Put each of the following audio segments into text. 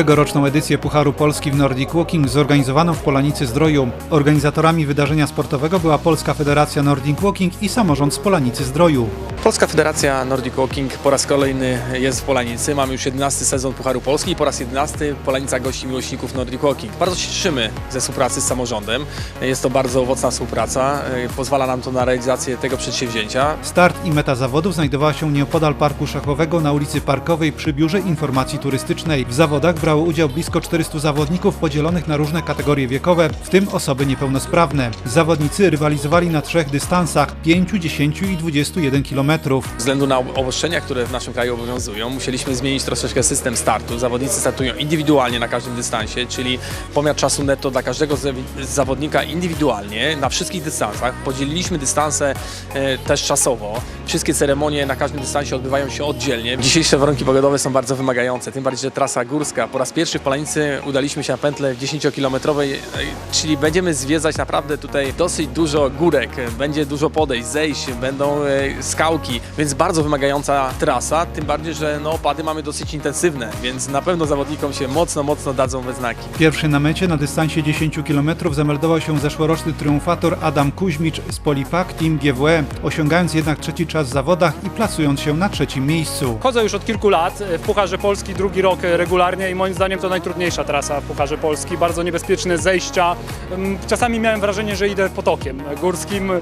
Tegoroczną edycję Pucharu Polski w Nordic Walking zorganizowano w Polanicy Zdroju. Organizatorami wydarzenia sportowego była Polska Federacja Nordic Walking i samorząd z Polanicy Zdroju. Polska Federacja Nordic Walking po raz kolejny jest w Polanicy. Mamy już 11 sezon Pucharu Polski i po raz 11 Polanica gości miłośników Nordic Walking. Bardzo się cieszymy ze współpracy z samorządem. Jest to bardzo owocna współpraca. Pozwala nam to na realizację tego przedsięwzięcia. Start i meta zawodów znajdowała się nieopodal Parku Szachowego na ulicy Parkowej przy Biurze Informacji Turystycznej. W zawodach brało udział blisko 400 zawodników podzielonych na różne kategorie wiekowe, w tym osoby niepełnosprawne. Zawodnicy rywalizowali na trzech dystansach 5, 10 i 21 km. Ze względu na obostrzenia, które w naszym kraju obowiązują, musieliśmy zmienić troszeczkę system startu. Zawodnicy startują indywidualnie na każdym dystansie, czyli pomiar czasu netto dla każdego zawodnika indywidualnie na wszystkich dystansach. Podzieliliśmy dystanse e, też czasowo. Wszystkie ceremonie na każdym dystansie odbywają się oddzielnie. Dzisiejsze warunki pogodowe są bardzo wymagające, tym bardziej, że trasa górska. Po raz pierwszy w Polanicy udaliśmy się na pętlę 10-kilometrowej, e, czyli będziemy zwiedzać naprawdę tutaj dosyć dużo górek, będzie dużo podejść, zejść, będą e, więc bardzo wymagająca trasa, tym bardziej, że no, opady mamy dosyć intensywne, więc na pewno zawodnikom się mocno, mocno dadzą we znaki. Pierwszy na mecie na dystansie 10 km zameldował się zeszłoroczny triumfator Adam Kuźmicz z Polipak Team GWE, osiągając jednak trzeci czas w zawodach i plasując się na trzecim miejscu. Chodzę już od kilku lat w Pucharze Polski, drugi rok regularnie i moim zdaniem to najtrudniejsza trasa w Pucharze Polski. Bardzo niebezpieczne zejścia. Mm, Czasami miałem wrażenie, że idę potokiem górskim.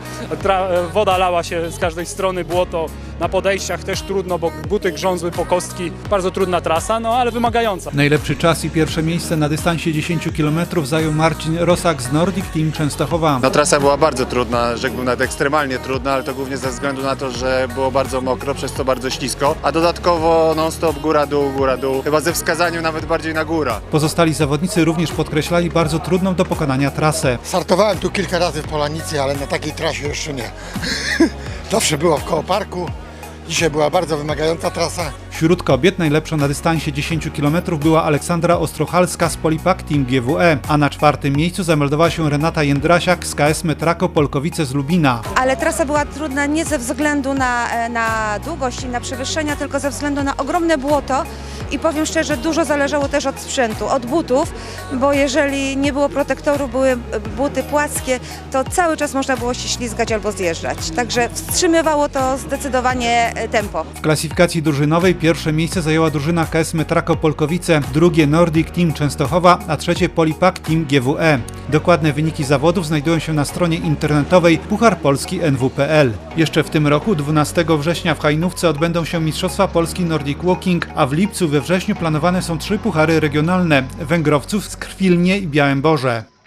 Tra- woda lała się z każdej strony, było to na podejściach też trudno, bo buty grzązły po kostki. Bardzo trudna trasa, no ale wymagająca. Najlepszy czas i pierwsze miejsce na dystansie 10 km zajął Marcin Rosak z Nordic Team Częstochowa. No trasa była bardzo trudna, rzekłbym nawet ekstremalnie trudna, ale to głównie ze względu na to, że było bardzo mokro, przez to bardzo ślisko, a dodatkowo non-stop góra-dół, góra-dół, chyba ze wskazaniem nawet bardziej na góra. Pozostali zawodnicy również podkreślali bardzo trudną do pokonania trasę. Startowałem tu kilka razy w Polanicy, ale na takiej trasie jeszcze nie. Zawsze było w koło parku. Dzisiaj była bardzo wymagająca trasa. Wśród kobiet najlepszą na dystansie 10 km była Aleksandra Ostrochalska z Polipak Team GWE, a na czwartym miejscu zameldowała się Renata Jędrasiak z KS Metrako Polkowice z Lubina. Ale trasa była trudna nie ze względu na, e, na długość i na przewyższenia, tylko ze względu na ogromne błoto. I powiem szczerze, dużo zależało też od sprzętu, od butów, bo jeżeli nie było protektoru, były buty płaskie, to cały czas można było się ślizgać albo zjeżdżać. Także wstrzymywało to zdecydowanie e, tempo. W klasyfikacji drużynowej pierwsze miejsce zajęła drużyna KS Metrako Polkowice, drugie Nordic Team Częstochowa, a trzecie Polipak Team GWE. Dokładne wyniki zawodów znajdują się na stronie internetowej Puchar Polski NW.pl. Jeszcze w tym roku, 12 września w Hajnówce odbędą się Mistrzostwa Polski Nordic Walking, a w lipcu we wrześniu planowane są trzy puchary regionalne Węgrowców, Skrwilnie i Białymborze.